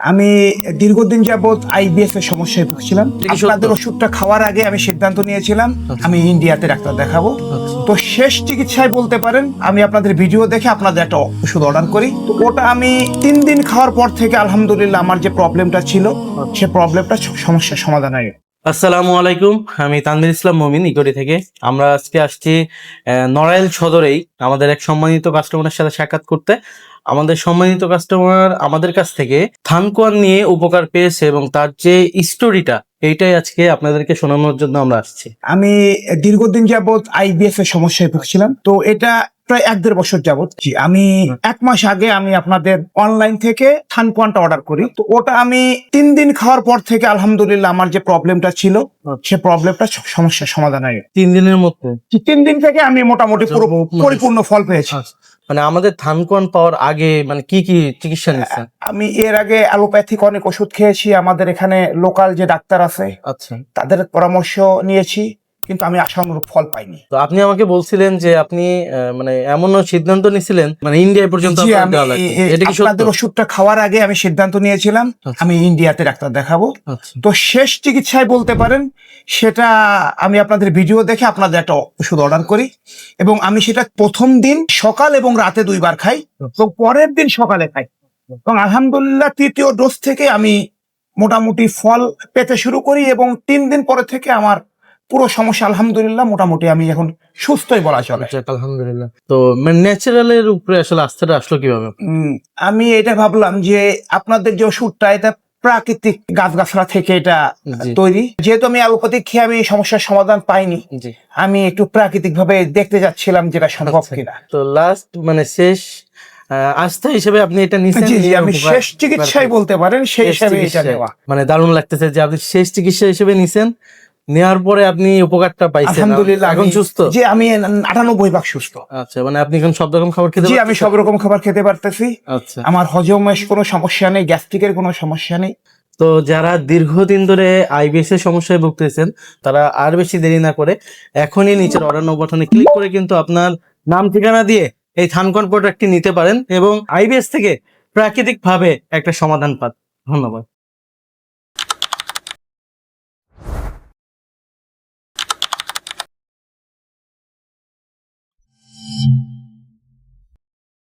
আমি দীর্ঘদিন যাবৎ আইবিএস এর সমস্যায় ভুগছিলাম? আপনাদের ওষুধটা খাওয়ার আগে আমি সিদ্ধান্ত নিয়েছিলাম আমি ইন্ডিয়াতে ডাক্তার দেখাবো আচ্ছা। তো শেষ চিকিৎসায় বলতে পারেন আমি আপনাদের ভিডিও দেখে আপনাদের একটা ওষুধ অর্ডার করি তো ওটা আমি তিন দিন খাওয়ার পর থেকে আলহামদুলিল্লাহ আমার যে প্রবলেমটা ছিল সে প্রবলেমটা সমস্যার সমাধান হয়ে। আসসালামু আলাইকুম, আমি তানভীর ইসলাম মমিন ইকরি থেকে। আমরা আজকে আসছি নড়াইল সদরেই আমাদের এক সম্মানিত কাস্টমারের সাথে সাক্ষাৎ করতে। আমাদের সম্মানিত কাস্টমার আমাদের কাছ থেকে থানকোয়ান নিয়ে উপকার পেয়েছে এবং তার যে স্টোরিটা এইটাই আজকে আপনাদেরকে শোনানোর জন্য আমরা আসছি। আমি দীর্ঘদিন যাবৎ আইবিএস এর সমস্যায় ভুগছিলাম। তো এটা প্রায় এক দেড় বছর যাবৎ জি, আমি এক মাস আগে আমি আপনাদের অনলাইন থেকে থানকোয়ানটা অর্ডার করি। তো ওটা আমি তিন দিন খাওয়ার পর থেকে আলহামদুলিল্লাহ আমার যে প্রবলেমটা ছিল সে প্রবলেমটা সমস্যার সমাধান হয়ে তিন দিনের মধ্যে? তিন দিন থেকে আমি মোটামুটি পুরো পরিপূর্ণ ফল পেয়েছি। মানে আমাদের থানকোয়ান পাওয়ার আগে মানে কি কি চিকিৎসা নিচ্ছেন আমি এর আগে অ্যালোপ্যাথিক অনেক ওষুধ খেয়েছি আমাদের এখানে লোকাল যে ডাক্তার আছে আচ্ছা। তাদের পরামর্শ নিয়েছি। কিন্তু আমি আশানুরূপ ফল পাইনি। তো আপনি আমাকে বলছিলেন যে আপনি মানে এমন সিদ্ধান্ত নিছিলেন মানে ইন্ডিয়া পর্যন্ত আপনাদের ওষুধটা খাওয়ার আগে আমি সিদ্ধান্ত নিয়েছিলাম আচ্ছা। আমি ইন্ডিয়াতে ডাক্তার দেখাবো। আচ্ছা। তো শেষ চিকিৎসায় বলতে পারেন সেটা আমি আপনাদের ভিডিও দেখে আপনাদের একটা ওষুধ অর্ডার করি এবং আমি সেটা প্রথম দিন সকাল এবং রাতে দুইবার খাই তো পরের দিন সকালে খাই। এবং আলহামদুলিল্লাহ তৃতীয় ডোজ থেকে আমি মোটামুটি ফল পেতে শুরু করি এবং তিন দিন পরে থেকে আমার পুরো সমস্যা আলহামদুলিল্লাহ মোটামুটি আমি এখন সুস্থই বলা চলে। যাক, আলহামদুলিল্লাহ। তো মানে ন্যাচারালের উপরে আসলে আস্থাটা আসলো কীভাবে? আমি এটা ভাবলাম যে আপনাদের যে ওষুধটা এটা প্রাকৃতিক গাছগাছরা থেকে এটা তৈরি। যেহেতু আমি অ্যালোপ্যাথিক খেয়ে আমি সমস্যার সমাধান পাইনি আমি একটু প্রাকৃতিক ভাবে দেখতে যাচ্ছিলাম যেটা সম্ভব আচ্ছা। কিনা। তো লাস্ট মানে শেষ আস্থা হিসেবে আপনি এটা জি আমি শেষ চিকিৎসাই বলতে পারেন সেই হিসাবে এটা। নেওয়া। মানে দারুণ লাগতেছে যে আপনি শেষ চিকিৎসা হিসেবে নিছেন। নেওয়ার পরে আপনি উপকারটা পাইছেন। আলহামদুলিল্লাহ এখন সুস্থ? যে আমি আটানব্বই ভাগ সুস্থ। আচ্ছা মানে আপনি এখন সব রকম খাবার খেতে জি আমি সব রকম খাবার খেতে পারতেছি। আচ্ছা। আমার হজমের কোনো সমস্যা নেই গ্যাস্ট্রিকের কোনো সমস্যা নেই। তো যারা দীর্ঘদিন ধরে আইবিএস এর সমস্যায় ভুগতেছেন তারা আর বেশি দেরি না করে এখনই নিচের অর্ডার নাও বাটনে ক্লিক করে কিন্তু আপনার নাম ঠিকানা দিয়ে এই থানকন প্রোডাক্টটি নিতে পারেন এবং আইবিএস থেকে প্রাকৃতিক ভাবে একটা সমাধান পান। ধন্যবাদ।